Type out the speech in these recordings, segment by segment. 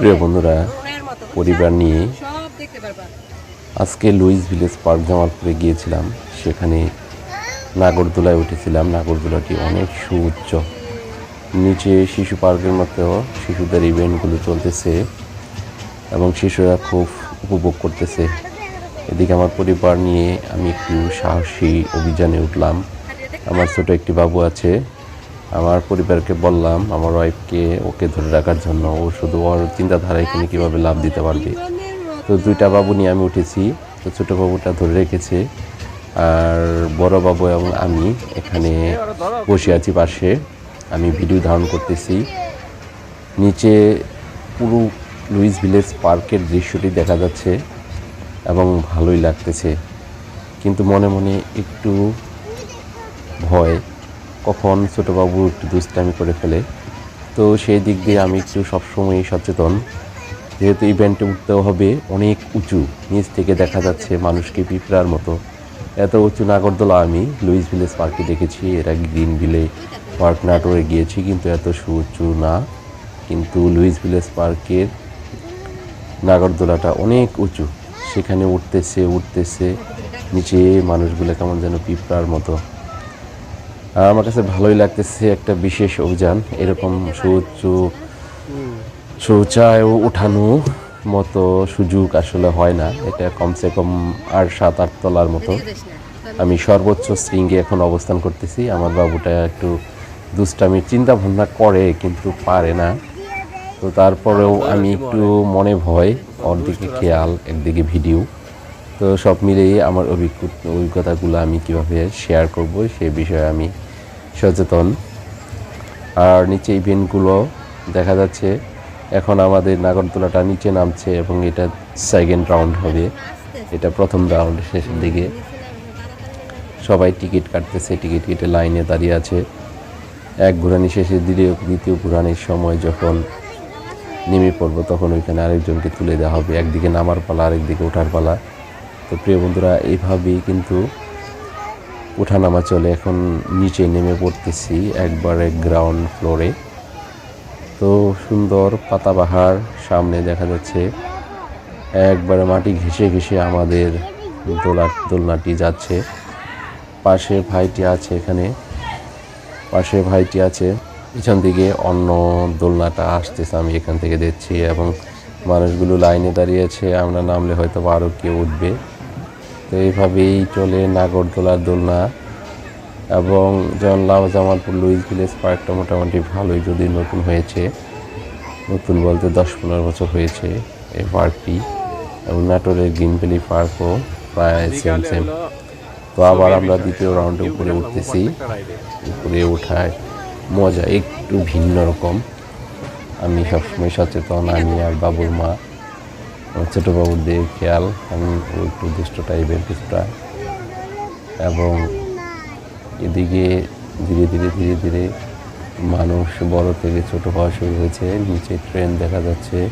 প্রিয় বন্ধুরা, পরিবার নিয়ে আজকে লুইস ভিলেজ পার্ক জামালপুরে গিয়েছিলাম। সেখানে নাগরদোলায় উঠেছিলাম। নাগরদোলাটি অনেক সুউচ্চ। নিচে শিশু পার্কের মতো শিশুদের ইভেন্টগুলো চলতেছে এবং শিশুরা খুব উপভোগ করতেছে। এদিকে আমার পরিবার নিয়ে আমি একটু সাহসী অভিযানে উঠলাম। আমার ছোট একটি বাবু আছে। আমার পরিবারকে বললাম, আমার ওয়াইফকে ওকে ধরে রাখার জন্য, ও শুধু ওর চিন্তাধারায় এখানে কীভাবে লাভ দিতে পারবে? তো দুইটা বাবু নিয়ে আমি উঠেছি, তো ছোটো বাবুটা ধরে রেখেছে, আর বড় বাবু এবং আমি এখানে বসে আছি পাশে। আমি ভিডিও ধারণ করতেছি। নিচে পুরো লুইস ভিলেজ পার্কের দৃশ্যটি দেখা যাচ্ছে এবং ভালোই লাগতেছে। কিন্তু মনে মনে একটু ভয় কখন ছোটোবাবু একটু দুষ্টামি করে ফেলে। তো সেই দিক দিয়ে আমি একটু সবসময়ই সচেতন। যেহেতু ইভেন্টে উঠতে হবে, অনেক উঁচু, নিচ থেকে দেখা যাচ্ছে মানুষকে পিঁপড়ার মতো। এত উঁচু নাগরদোলা আমি লুইস ভিলেজ পার্কে দেখেছি, এর আগে গ্রিন ভিলে পার্ক নাটোরে গিয়েছি, কিন্তু এত সু উঁচু না। কিন্তু লুইস ভিলেজ পার্কের নাগরদোলাটা অনেক উঁচু। সেখানে উঠতেছে উঠতেছে, নিচে মানুষগুলো কেমন যেন পিঁপড়ার মতো। আমার কাছে ভালোই লাগতেছে একটা বিশেষ অভিযান, এরকম সুউচ্চ শৌচায় উঠানো মতো সুযোগ আসলে হয় না। এটা কমসে কম আর সাত, আট তলার মতো। আমি সর্বোচ্চ শৃঙ্গে এখন অবস্থান করতেছি। আমার বাবুটা একটু দুষ্টামির চিন্তা ভাবনা করে কিন্তু পারে না। তো তারপরেও আমি একটু মনে ভয় ওর দিকে খেয়াল, একদিকে ভিডিও। তো সব মিলিয়ে আমার অভিজ্ঞ- অভিজ্ঞতাগুলো আমি কীভাবে শেয়ার করব সে বিষয়ে আমি সচেতন। আর নিচে ইভেন্টগুলো দেখা যাচ্ছে, এখন আমাদের নাগরতলাটা নিচে নামছে এবং এটা সেকেন্ড রাউন্ড হবে। এটা প্রথম রাউন্ডের শেষের দিকে। সবাই টিকিট কাটতেছে টিকিট কেটে লাইনে দাঁড়িয়ে আছে। এক ঘুরানি শেষে দ্বিতীয় দ্বিতীয় ঘুরানির সময় যখন নেমে পড়ব তখন ওইখানে আরেকজনকে তুলে দেওয়া হবে। একদিকে নামার পালা, আরেকদিকে ওঠার পালা। তো প্রিয় বন্ধুরা, এইভাবেই কিন্তু ওঠানামা চলে। এখন নিচে নেমে পড়তেছি একবারে গ্রাউন্ড ফ্লোরে তো সুন্দর পাতাবাহার সামনে দেখা যাচ্ছে, একবারে মাটি ঘেঁষে ঘেঁষে আমাদের দোলা, দোলনাটি যাচ্ছে। পাশে ভাইটি আছে এখানে, পাশে ভাইটি আছে। পিছন দিকে অন্য দোলনাটা আসতেছে, আমি এখান থেকে দেখছি এবং মানুষগুলো লাইনে দাঁড়িয়েছে আমরা নামলে হয়তো আরও কেউ উঠবে। তো এইভাবেই চলে নাগরদোলার দোলনা এবং যেমন লাউ জামালপুর লুইস ভিলেজ পার্কটা মোটামুটি ভালোই যদি নতুন হয়েছে। নতুন বলতে দশ পনেরো বছর হয়েছে এই পার্কটি এবং নাটোরের গ্রিন ভ্যালি পার্কও প্রায় সেম সেম তো আবার আমরা দ্বিতীয় রাউন্ডে উপরে উঠতেছি। উপরে ওঠায় মজা একটু ভিন্ন রকম। আমি সবসময় সচেতন আমি আর বাবুর মা। ছোটো বাবুর দিয়ে খেয়াল আমি ও একটু দুষ্ট টাইপের কিছুটা। এবং এদিকে ধীরে ধীরে ধীরে ধীরে মানুষ বড় থেকে ছোট হওয়া শুরু হয়েছে। নিচে ট্রেন দেখা যাচ্ছে।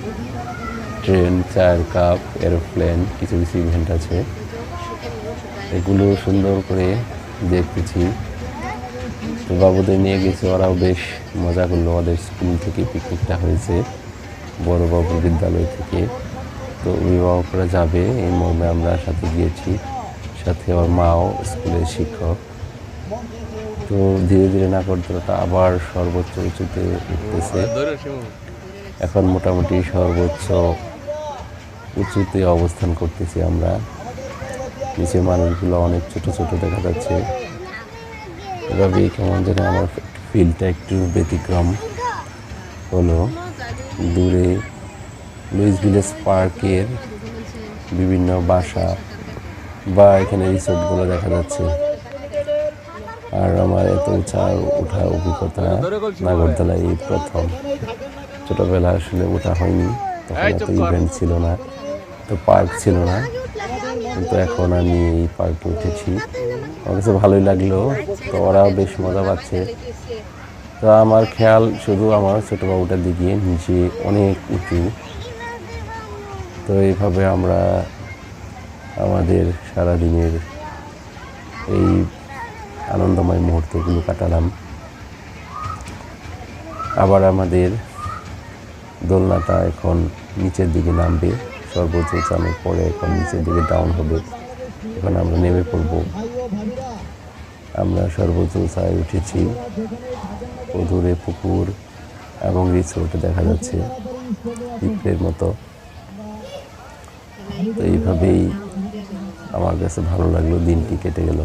ট্রেন, চায়ের কাপ, এরোপ্লেন, কিছু কিছু ইভেন্ট আছে। এগুলো সুন্দর করে দেখতেছি। তো বাবুদের নিয়ে গেছে, ওরাও বেশ মজা করল। ওদের স্কুল থেকে পিকনিকটা হয়েছে বড় বাবু বিদ্যালয় থেকে। তো অভিভাবকরা যাবে। এই মর্মে আমরা সাথে গিয়েছি। সাথে ওর মাও, স্কুলের শিক্ষক। তো ধীরে ধীরে নাগরদোলাটা আবার সর্বোচ্চ উঁচুতে উঠতেছে। এখন মোটামুটি সর্বোচ্চ উঁচুতে অবস্থান করতেছি আমরা। নিচে মানুষগুলো অনেক ছোট ছোট দেখা যাচ্ছে। এভাবেই কেমন যেন আমার ফিলটা একটু ব্যতিক্রম হলো। দূরে লুইস ভিলেজ পার্কের বিভিন্ন বাসা বা এখানে রিসোর্টগুলো দেখা যাচ্ছে। আর আমার এত উঁচা ওঠা অভিজ্ঞতা নাগরদোলায় এই প্রথম। ছোটোবেলা আসলে ওঠা হয়নি তখন এত ইভেন্ট ছিল না তো পার্ক ছিল না। কিন্তু এখন আমি এই পার্কে উঠেছি। আমার কাছে ভালোই লাগল তো ওরাও বেশ মজা পাচ্ছে। তো আমার খেয়াল শুধু আমার ছোটো বাবুটার দিকে নিচে অনেক উঁচু। তো এইভাবে আমরা আমাদের সারাদিনের এই আনন্দময় মুহূর্তগুলো কাটালাম। আবার আমাদের দোলনাটা এখন নিচের দিকে নামবে। সর্বোচ্চ উঁচানোর পরে এখন নিচের দিকে ডাউন হবে। এখন আমরা নেমে পড়ব। আমরা সর্বোচ্চ উঁচায় উঠেছি। দূরে পুকুর এবং রিসোর্ট দেখা যাচ্ছে। পিঁপড়ের মতো। তো এইভাবেই আমার কাছে ভালো লাগল দিনটি কেটে গেল।